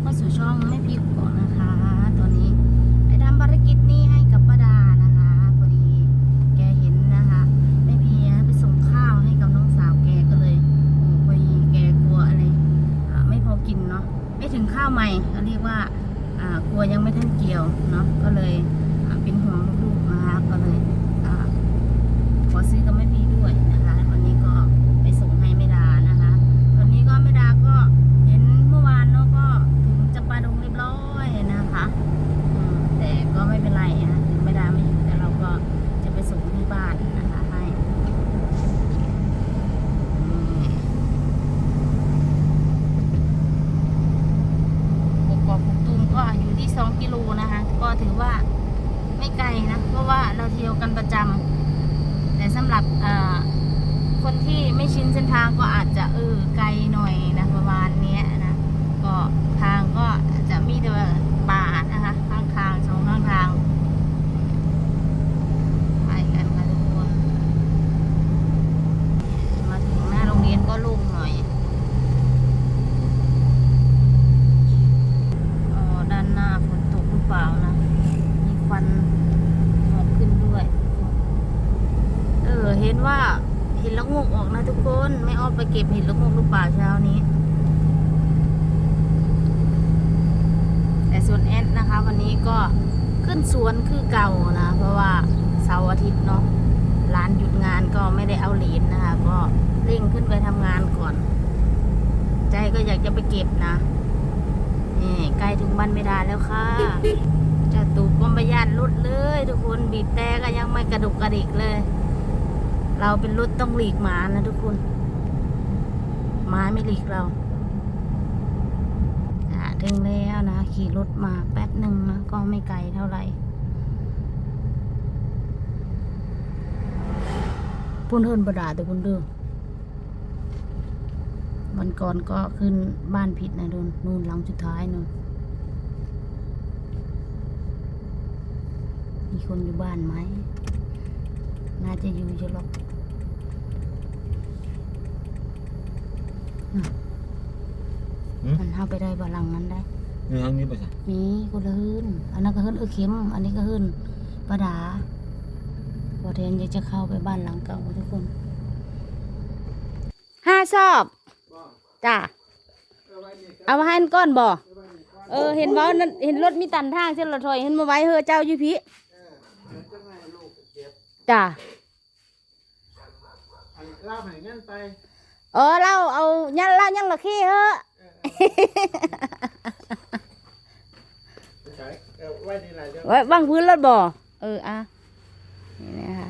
เข้าสู่ช่องไม่พีกก่อนนะคะ ตัวนี้ไปทำภารกิจนี้ให้กับป้าดานะคะพอดีแกเห็นนะคะแม่พีนะไปส่งข้าวให้กับน้องสาวแกก็เลยโอ้พอดีแกกลัวอะไรไม่พอกินเนาะไม่ถึงข้าวใหม่เขาเรียกว่ากลัวยังไม่ทันเกี่ยวเนาะก็เลยเป็นห่วงลูกๆนะคะก็เลยอขอซื้อกับแม่พีด้วยนะคะวันนี้ก็ไปส่งให้แม่ดานะคะ ตอนนี้ก็แม่ดาก็เห็นเมื่อวานเนาะก็ถึงจะปาดงเรียบร้อยนะคะอืมแต่ก็ไม่เป็นไรนะถึงแม่ดาไม่อยู่แต่เราก็จะไปส่งที่บ้านนะคะให้อืมกกอกกุกตูมก็อยู่ที่ 2กิโลนะคะ ก็ถือว่าไม่ไกลนะ เพราะว่าเราเที่ยวกันประจำแต่สำหรับคนที่ไม่ชินเส้นทางก็อาจจะเออไกลหน่อยนะประมาณนี้นะ ก็ทางก็จะมีแต่ว่าป่านะคะข้างทางสองข้างทางไปกันค่ะทุกคน มาถึงหน้าโรงเรียนก็โลุ่งหน่อยอ๋อด้านหน้าฝนตกหรือเปล่านะ มีควันหมอกขึ้นด้วย เออ เห็นว่าเห็นละง กออกนะทุกคนไม่ออกไปเก็บเห็นละงกหรือเปล่าเช้านี้ แต่ส่วนแอดนะคะ วันนี้ก็ขึ้นสวนคือเก่านะ เพราะว่าเสาร์อาทิตย์เนาะร้านหยุดงานก็ไม่ได้เอาเหรียญนะคะ ก็เร่งขึ้นไปทำงานก่อน ใจก็อยากจะไปเก็บนะนี่ใกล้ถึงบ้านไม่ได้แล้วค่ะจะตูบก็ไม่ย่านรถเลย ทุกคนบีบแต่ก็ยังไม่กระดุกกระดิกเลย เราเป็นรถต้องหลีกหมานะทุกคนหมาไม่หลีกเราถึงแล้วนะ ขี่รถมาแป๊บหนึ่งนะ ก็ไม่ไกลเท่าไหร่พุ่นเฮินบดาแต่คุณด้อวันก่อนก็ขึ้นบ้านผิดนะโดนนู่นหลังสุดท้ายนู่นมีคนอยู่บ้านไหม น่าจะอยู่อยู่หรอกมันเข้าไปได้บาลังนั้นได้เนื้อนี้ไปจ้ะนี่ก็เลยหืนอันนั้นก็หืนเออเข็ม อันนี้ก็หืนประดาพอแทนจะเข้าไปบ้านหลังเก่าทุกคนห้าซอบจ้ะเอามาให้อันก้อนบ่เออ เห็นว่านั่นเห็นรถมีตันทางเส้นรถถอยเห็นมาไว้เฮอเจ้าอยู่พี่จ้ะเล่าให้เงินไป เออเราเอายันเล่ายังละขี้เฮอใช้เออไว้นี่แหละเดี๋ยวไว้วางพื้นรถบ่เอออะนี่นะคะ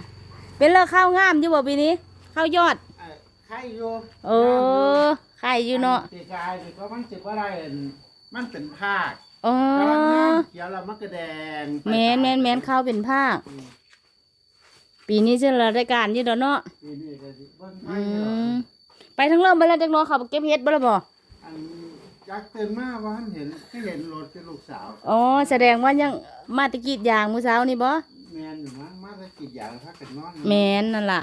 เป็นเลิกข้าวงามอยู่บ่ปีนี้ข้าวยอดไอ้ไข่อยู่เออไข่อยู่เนาะปีกายนี่ก็มันสิว่าได้อันมันเป็นภาคเอกำลังงาอมเขียวแล้วมันก็แดงไปแมนแมนแมนข้าวเป็นภาคอืม ปีนี้เชื่อรายการอยู่ดอกเนาะปีนี้ก็สิเบิ่งไฟอืนี่หรอกมไปทั้งเริ่มไปแล้วจักหน้อยเขาไปเก็บเฮ็ดบ่ละบ่อันจักตื่นมาว่าเห็นก็เห็นรถเป็นลูกสาว อ๋อแสดงว่ายังมาตะกี้ยางมื้อเช้านี่บ่แมนอยู่มั้งมาจะกินยาพักกันนอนแมนนั่นล่ะ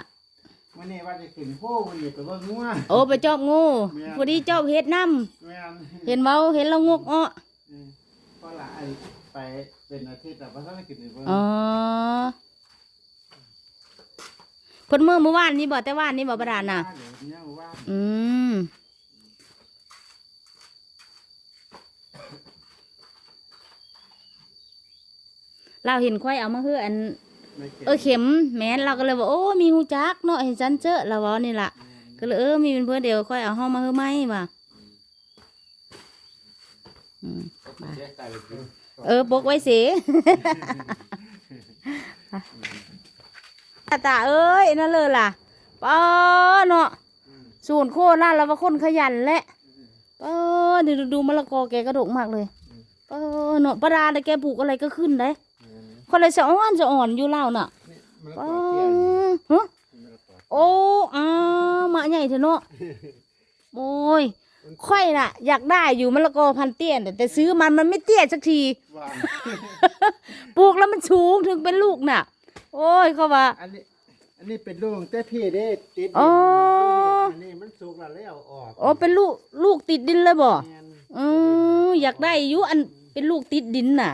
วันนี้ว่าจะขึ้นโพวันนี้ก็เบิ่งงัว โอ้ไปจอบงูแม่น พอดีจอบเฮ็ดนํแมนเห็นเว้าเห็นเรางกอ้อเออเพราะละไอ้ไปเป็นอาทิตย์แต่ว่าถ้าไม่กินเลยเบิ่งอ๋อ เพิ่นมื้อเมื่อวานนี้บ่แต่ว่านนี้บ่ประดานน่ะเนี่ยว่าอืมเราเห็นควายเอามาเฮืออันไม่เก็บเออเข็มแม้นเราก็เลยบอกโอ้มีหูจักเนาะเห็นจันเจอเราว่านี่ล่ะ ก็เลยเออมีเป็นเพื่อนเดียวค่อยเอาห้องมาเฮือไหมว่ะอืมเออปกไว้สิ ตาเอ้ยนั่นเลยล่ะป้าเนาะสูนโคตรน่าเราว่าคนขยันแหละป้าดูดูดูมะละกอแกกระดกมากเลยป้าเนาะประดาแต่แกปลูกอะไรก็ขึ้นได้คนเลยสะอ่อนสะอ่อนอยู่เล่าน่ะมันป้าก็เที่ยงฮะโอ้อามาใหญ่เถอะเนาะโอ้ยค่อยน่ะ อยากได้อยู่มะละกอพันเตี้ยนแต่ซื้อมันมันไม่เตี้ยสักทีว่าปลูกแล้วมันสูงถึงเป็นลูกน่ะ โอ้ยเขาว่า อันนี้ อันนี้เป็นลูกแต่พี่เด้ติดอ๋อ อันนี้มันสุกแล้วแล้วออกอ๋อเป็นลูกลูกติดดินเลยบ่แม่นอืออยากได้อยู่อันเป็นลูกติดดินน่ะ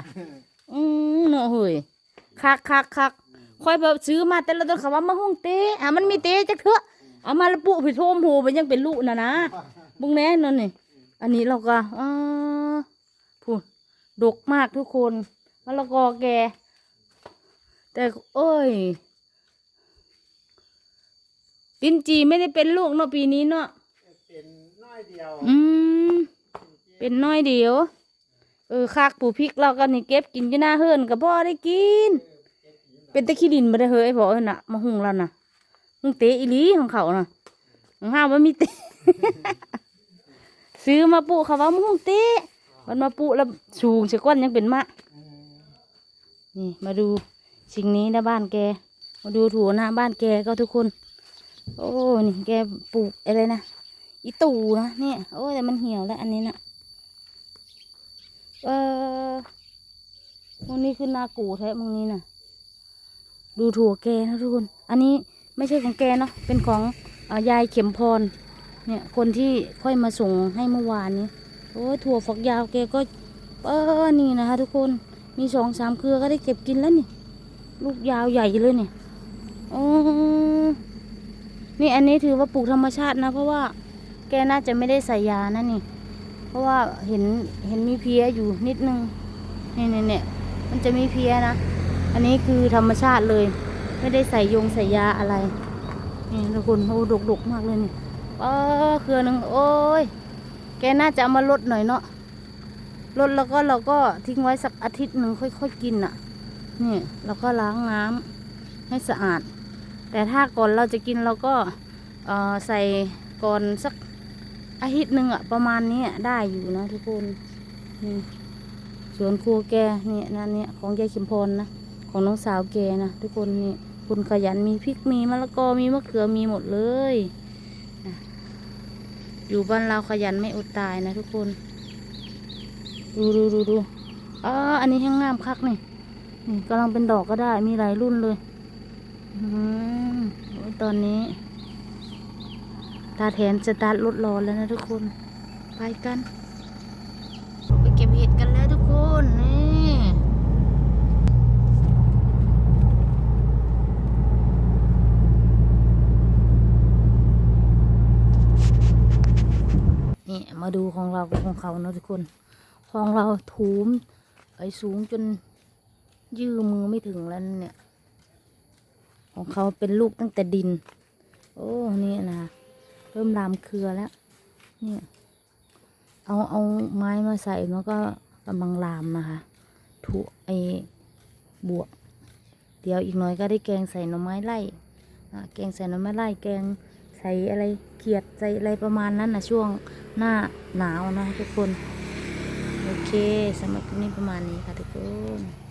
อืมเนาะเฮ้ยคักคักคักค่อยแบบซื้อมาแต่ละต้นเขาว่ามาหุ่งเตะอะมันมีเตะจักเถอะเอามาและปุผิดโทมโหมันยังเป็นลูกน่ะนะบุ้งแน่นอนนี่อันนี้เราก็อ่าพูดดกมากทุกคนมะละกอแก แต่เอ้ยตินจีไม่ได้เป็นลูกเนาะปีนี้เนาะเป็นน้อยเดียว อืม เป็นน้อยเดียว เออคักปูพริกเราก็นี่เก็บกินอยู่หน้าเฮือนกับพ่อได้กิน เป็นตะขี้ดินมาได้เฮ้ยบอกเอ้ยน่ะมาหุงเราน่ะหุงเตะอีหลีของเขาน่ะของห้ามันมีเตะซื้อมาปลูกเขาว่ามาหุงเตะมันมาปลูกแล้วสูงเสียก้อนยังเป็นมะนี่มาดู สิ่งนี้น้าบ้านแกมาดูถั่วหน้าบ้านแกก็ทุกคน โอ้นี่แกปลูกอะไรนะอีตู่นะเนี่ยโอ้แต่มันเหี่ยวแล้วอันนี้นะเออตรงนี้คือนากูแท้ตรงนี้น่ะ ดูถั่วแกนะทุกคน อันนี้ไม่ใช่ของแกเนาะเป็นของอยายเข็มพร เนี่ย คนที่ค่อยมาส่งให้เมื่อวานนี้โอ้ถั่วฝักยาวแกก็ เออนี่นะคะทุกคนมีสองสามเครือก็ได้เก็บกินแล้วนี่ ลูกยาวใหญ่เลยเนี่ยโอ้นี่อันนี้ถือว่าปลูกธรรมชาตินะ เพราะว่าแกน่าจะไม่ได้ใส่ยานะนี่ เพราะว่าเห็นเห็นมีเพี้ยอยู่นิดนึงเนี่ยเนี่ยเนี่ยมันจะมีเพี้ยนะ อันนี้คือธรรมชาติเลย ไม่ได้ใส่ยงใส่ยาอะไรนี่ทุกคนโอ้ดกดกๆมากเลยนี่เออเครือหนึ่งโอ้ยแกน่าจะเอามาลดหน่อยเนาะลดแล้วก็เราก็ทิ้งไว้สักอาทิตย์หนึ่งค่อยๆกินอะ นี่เราก็ล้างน้ำให้สะอาด แต่ถ้าก่อนเราจะกินเราก็ใส่ก่อนสักอาทิตย์หนึ่งอะประมาณนี้ได้อยู่นะทุกคนนี่สวนครัวแกเนี่ยนั่นเนี่ยของยายขิมพรนะของน้องสาวแกนะทุกคนนี่คุณขยันมีพริกมีมะละกอมีมะเขือมีหมดเลยอยู่บ้านเราขยันไม่อดตายนะทุกคน ดูดูดูดูอ๋ออันนี้แห้งงามคักนี่ กำลังเป็นดอกก็ได้มีหลายรุ่นเลยอืมตอนนี้ ตาแทนจะตาร์ทรถรอแล้วนะทุกคน ไปกัน ไปเก็บเห็ดกันแล้วทุกคนนี่นี่มาดูของเราของเขาเนะทุกคน ของเราถูมไปสูงจน ยื้อมือไม่ถึงแล้วเนี่ย ของเขาเป็นลูกตั้งแต่ดิน โอ้นี่นะเริ่มลามเครือแล้ว เนี่ย เอาเอาไม้มาใส่มันก็กำลังลามนะคะถูไอบวก เดี๋ยวอีกหน่อยก็ได้แกงใส่หน่อไม้ไล่แกงใส่หน่อไม้ไล่แกงใส่อะไรเขียดใส่อะไรประมาณนั้นนะช่วงหน้าหนาวนะทุกคน โอเคสำหรับคลิปนี้ประมาณนี้ค่ะทุกคน